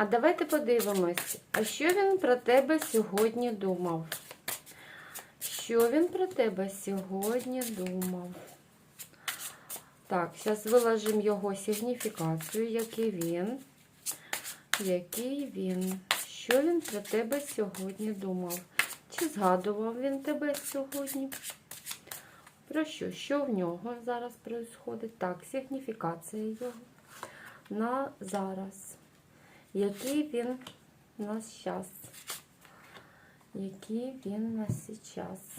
А давайте подивимось, а що він про тебе сьогодні думав? Що він про тебе сьогодні думав? Так, зараз виложимо його сигніфікацію, який він. Який він? Що він про тебе сьогодні думав? Чи згадував він тебе сьогодні? Про що? Що в нього зараз відбувається? Так, сигніфікація його на зараз. Який він у нас зараз? Який він у нас зараз?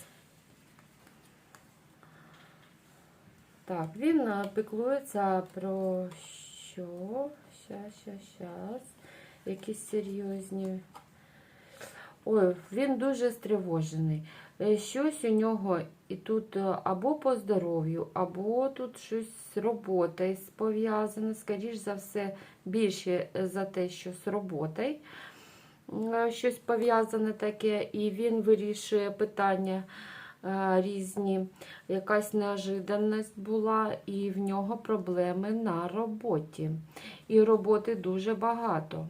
Так, він е, піклується про що? Щас, щас, щас. Якісь серйозні. Ой, він дуже стривожений. Е, Щось у нього і тут е, або по здоров'ю, або тут щось з роботою пов'язане. Скоріш за все, більше за те, що з роботою е, щось пов'язане таке, і він вирішує питання е, різні. Якась неожиданність була, і в нього проблеми на роботі. І роботи дуже багато.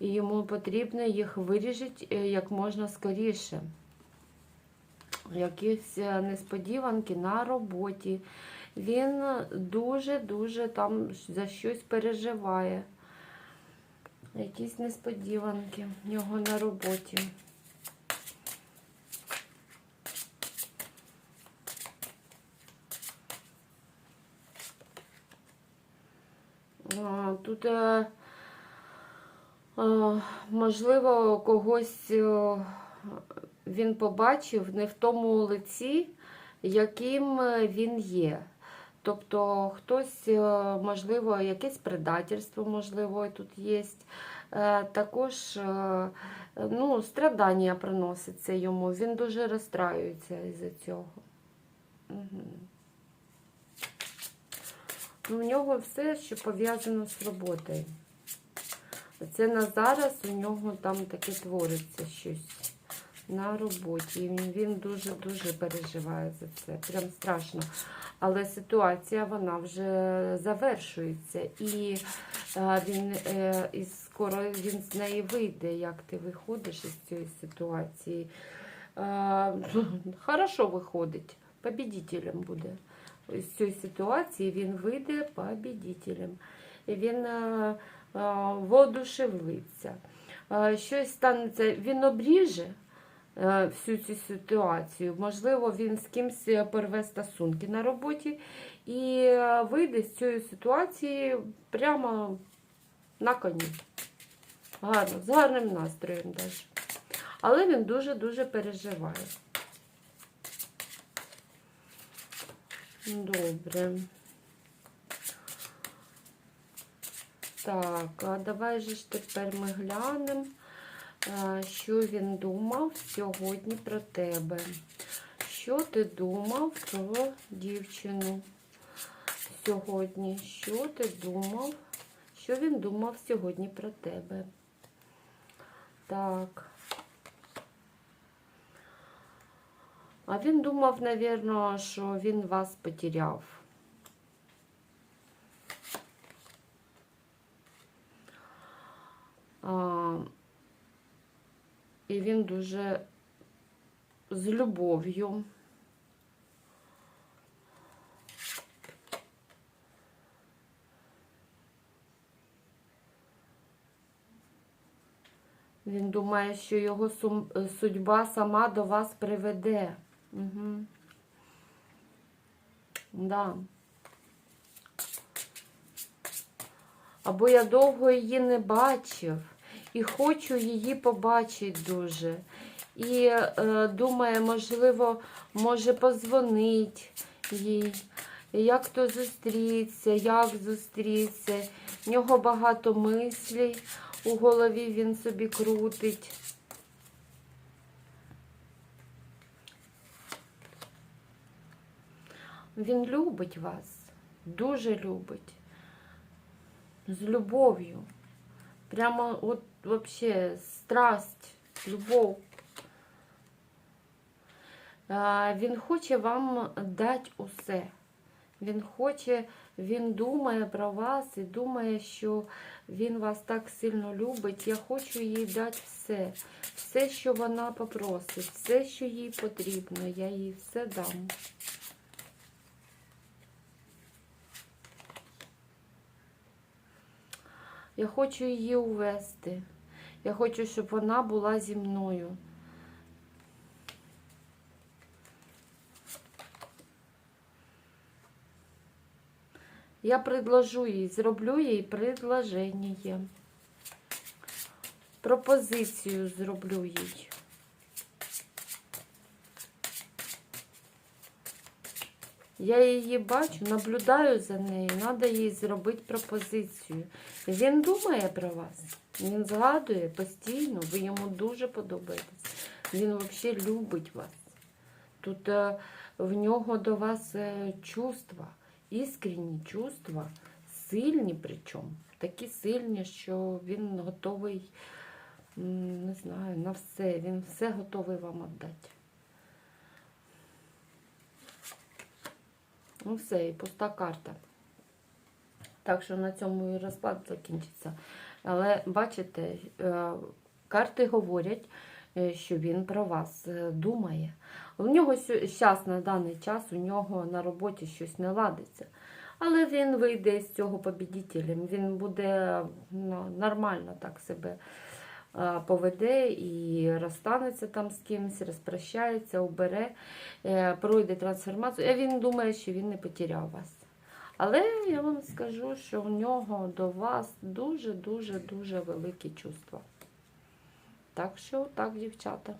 І йому потрібно їх вирішити е, як можна скоріше. Якісь е, несподіванки на роботі. Він дуже-дуже там за щось переживає. Якісь несподіванки в нього на роботі. Тут, е, е, можливо, когось він побачив не в тому лиці, яким він є. Тобто хтось, е, можливо, якесь предательство, можливо, тут є. Е, Також е, ну, страдання приноситься йому. Він дуже розстраюється із-за цього. Угу. У нього все, що пов'язано з роботою. Це на зараз у нього там таке твориться щось на роботі. Він дуже-дуже переживає за це. Прям страшно. Але ситуація вона вже завершується. І е, він е, і скоро він з неї вийде, як ти виходиш із цієї ситуації. Е, Хорошо виходить, побідителем буде. З цієї ситуації він вийде побідителем. І він е, воодушевлиться. Щось станеться, він обріже всю цю ситуацію. Можливо, він з кимось порве стосунки на роботі і е, вийде з цієї ситуації прямо на коні. Гарно, з гарним настроєм навіть. Але він дуже-дуже переживає. Добре. Так, а давай же ж тепер ми глянемо, е, що він думав сьогодні про тебе. Що ти думав про дівчину сьогодні? Що ти думав? Що він думав сьогодні про тебе? Так. А він думав, напевно, що він вас потеряв. А, і він дуже з любов'ю. Він думає, що його судьба сама до вас приведе. Угу. Да. Або я довго її не бачив і хочу її побачити дуже. І е, думає, можливо, може позвонить їй, як то зустріться, як зустріться. В нього багато мислей у голові він собі крутить. Він любить вас, дуже любить. З любов'ю. Прямо от вообще страсть, любов. Він хоче вам дати усе. Він хоче, він думає про вас і думає, що він вас так сильно любить. Я хочу їй дати все. Все, що вона попросить, все, що їй потрібно, я їй все дам. Я хочу її увести. Я хочу, щоб вона була зі мною. Я предложу їй, зроблю їй предложення. Пропозицію зроблю їй. Я її бачу, наблюдаю за нею, треба їй зробити пропозицію. Він думає про вас, він згадує постійно, ви йому дуже подобаєтесь. Він взагалі любить вас. Тут е, в нього до вас е, чувства, іскренні чувства, сильні причому. Такі сильні, що він готовий, не знаю, на все. Він все готовий вам віддати. Ну все, і пуста карта. Так що на цьому і розклад закінчиться. Але бачите, е, карти говорять, е, що він про вас е, думає. У нього зараз на даний час у нього на роботі щось не ладиться. Але він вийде з цього побідітелем. Він буде ну, нормально так себе поведе і розстанеться там з кимось, розпрощається, убере, е, пройде трансформацію. Він думає, що він не потеряв вас. Але я вам скажу, що в нього до вас дуже-дуже дуже великі чувства. Так що, так, дівчата.